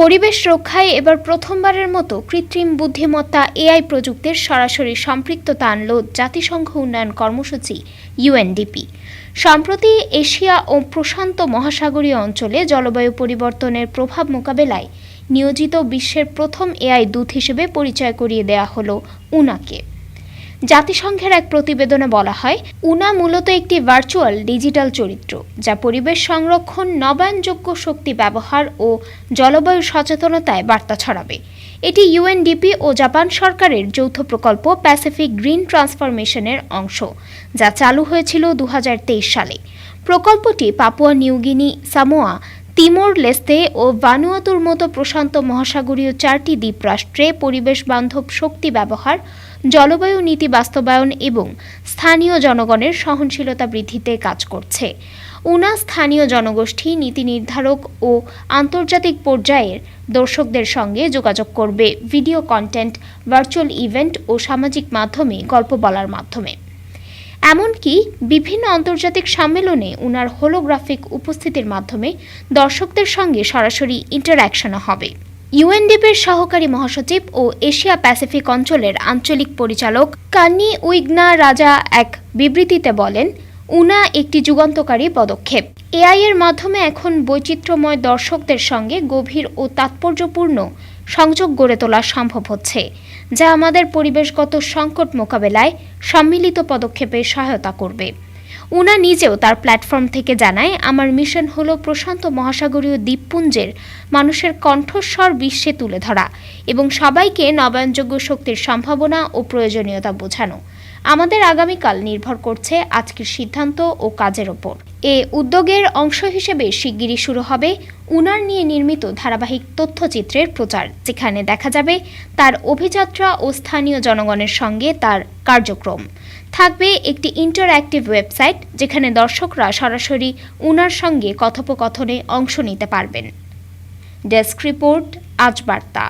পরিবেশ রক্ষায় এবার প্রথমবারের মতো কৃত্রিম বুদ্ধিমত্তা এআই প্রযুক্তির সরাসরি সম্পৃক্ততা আনল জাতিসংঘ উন্নয়ন কর্মসূচি, ইউএনডিপি। সম্প্রতি এশিয়া ও প্রশান্ত মহাসাগরীয় অঞ্চলে জলবায়ু পরিবর্তনের প্রভাব মোকাবেলায় নিয়োজিত বিশ্বের প্রথম এআই দূত হিসেবে পরিচয় করিয়ে দেওয়া হলো উনাকে। জাতিসংঘের এক প্রতিবেদনে বলা হয়, উনা মূলত একটি ভার্চুয়াল ডিজিটাল চরিত্র, যা পরিবেশ সংরক্ষণ, নবায়নযোগ্য শক্তি ব্যবহার ও জলবায়ু সচেতনতায় বার্তা ছড়াবে। এটি ইউএনডিপি ও জাপান সরকারের যৌথ প্রকল্প প্যাসিফিক গ্রিন ট্রান্সফরমেশনের অংশ, যা চালু হয়েছিল দু হাজার তেইশ সালে। প্রকল্পটি Papua New Guinea Samoa Timor Leste ও ভানুয়াতুর মতো প্রশান্ত মহাসাগরীয় চারটি দ্বীপরাষ্ট্রে পরিবেশ বান্ধব শক্তি ব্যবহার, জলবায়ু নীতি বাস্তবায়ন এবং স্থানীয় জনগণের সহনশীলতা বৃদ্ধিতে কাজ করছে। উনা স্থানীয় জনগোষ্ঠী, নীতি নির্ধারক ও আন্তর্জাতিক পর্যায়ের দর্শকদের সঙ্গে যোগাযোগ করবে। ভিডিও কন্টেন্ট, ভার্চুয়াল ইভেন্ট ও সামাজিক মাধ্যমে গল্প বলার মাধ্যমে। এমনকি বিভিন্ন আন্তর্জাতিক সম্মেলনে উনার হোলোগ্রাফিক উপস্থিতির মাধ্যমে দর্শকদের সঙ্গে সরাসরি ইন্টারাকশনও হবে। ইউএনডিপির সহকারী মহাসচিব ও এশিয়া প্যাসিফিক অঞ্চলের আঞ্চলিক পরিচালক কানি উইগনা রাজা এক বিবৃতিতে বলেন উনা একটি যুগান্তকারী পদক্ষেপ। এআই এর মাধ্যমে এখন বৈচিত্র্যময় দর্শকদের সঙ্গে গভীর ও তাৎপর্যপূর্ণ সংযোগ গড়ে তোলা সম্ভব হচ্ছে, যা আমাদের পরিবেশগত সংকট মোকাবেলায় সম্মিলিত পদক্ষেপে সহায়তা করবে। উনা নিজেও তার প্ল্যাটফর্ম থেকে জানায়, আমার মিশন হলো প্রশান্ত মহাসাগরীয় দ্বীপপুঞ্জের মানুষের কণ্ঠস্বর বিশ্বে তুলে ধরা এবং সবাইকে নবায়নযোগ্য শক্তির সম্ভাবনা ও প্রয়োজনীয়তা বোঝানো। আমাদের আগামীকাল নির্ভর করছে আজকের সিদ্ধান্ত ও কাজের ওপর। এ উদ্যোগের অংশ হিসেবে শিগগিরই শুরু হবে উনার নিয়ে নির্মিত ধারাবাহিক তথ্যচিত্রের প্রচার, যেখানে দেখা যাবে তার অভিযাত্রা ও স্থানীয় জনগণের সঙ্গে তার কার্যক্রম। থাকবে একটি ইন্টারঅ্যাক্টিভ ওয়েবসাইট, যেখানে দর্শকরা সরাসরি উনার সঙ্গে কথোপকথনে অংশ নিতে পারবেন। ডেস্ক রিপোর্ট, আজ বার্তা।